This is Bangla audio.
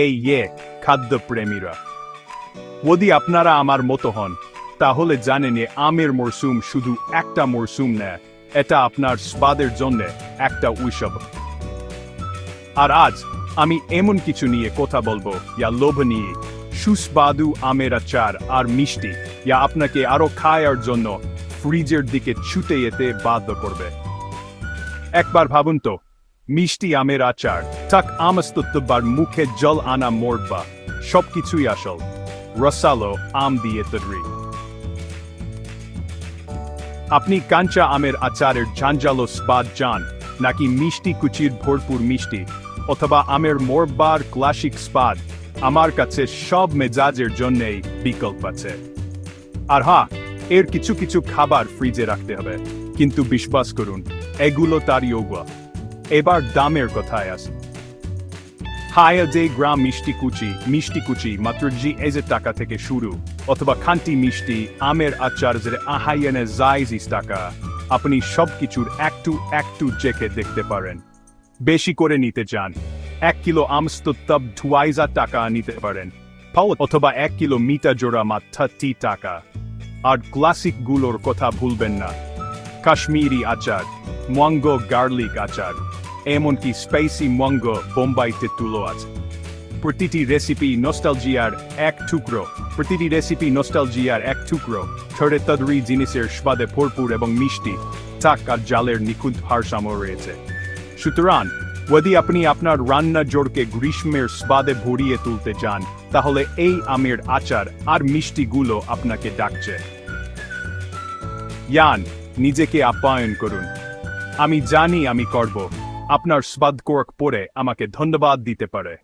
এই ইয়ে খাদ্যপ্রেমীরা। যদি আপনারা আমার মতো হন, তাহলে জানেন আমের মরসুম শুধু একটা মরসুম না এটা আপনার স্বাদের জন্য একটা উৎসব। আর আজ আমি এমন কিছু নিয়ে কথা বলব, ইয়া লোভনীয়, সুস্বাদু আমের আচার আর মিষ্টি, ইয়া আপনাকে আরও খাওয়ার জন্য ফ্রিজের দিকে ছুটে যেতে বাধ্য করবে। একবার ভাবুন তো মিষ্টি আমের আচার টাক আমস্তত্ববার মুখে জল আনা মোড়বা সবকিছুই আসল। রসালো আম দিয়ে তৈরি। আপনি কাঞ্চা আমের আচারের ঝাঞ্ঝালো স্বাদ চান নাকি মিষ্টি কুচির ভরপুর মিষ্টি, অথবা আমের মোরবার ক্লাসিক স্বাদ, আমার কাছে সব মেজাজের জন্যই বিকল্প আছে। আর হ্যাঁ এর কিছু কিছু খাবার ফ্রিজে রাখতে হবে, কিন্তু বিশ্বাস করুন, এগুলো তার ইয়োগা এবার দামের কথায় আসি। হায়া যে গ্রাম মিষ্টি কুচি মিষ্টি কুচি মাত্র জি এজের টাকা থেকে শুরু, অথবা খান্টি মিষ্টি, আমের আচার যে আহাইয়ানে জাইজিস টাকা, আপনি সবকিছুর একটু একটু চেখে দেখতে পারেন। বেশি করে নিতে চান, এক কিলো আমস্তব ধুয়াইজা টাকা নিতে পারেন অথবা এক কিলো মিটা জোড়া মাত্র টি টাকা। আর ক্লাসিকগুলোর কথা ভুলবেন না। কাশ্মীরি আচার, মঙ্গো গার্লিক আচার এমনকি স্পাইসি মঙ্গো বোম্বাইতে তুলো আছে প্রতিটি রেসিপি নস্টালজিয়ার এক টুকরো, প্রতিটি রেসিপি নস্টালজিয়ার এক টুকরো, ছড়ে তদরি জিনিসের স্বাদে ভরপুর এবং মিষ্টি টাক আর জালের নিখুঁত ভারসাম্য রয়েছে। সুতরাং, যদি আপনি আপনার রান্না জোরকে গ্রীষ্মের স্বাদে ভরিয়ে তুলতে চান, তাহলে এই আমের আচার আর মিষ্টিগুলো আপনাকে ডাকছে। ইয়ান, নিজেকে আপ্যায়ন করুন। আমি জানি আমি করব। আপনার স্বাদ কোর্ক পরে আমাকে ধন্যবাদ দিতে পারে।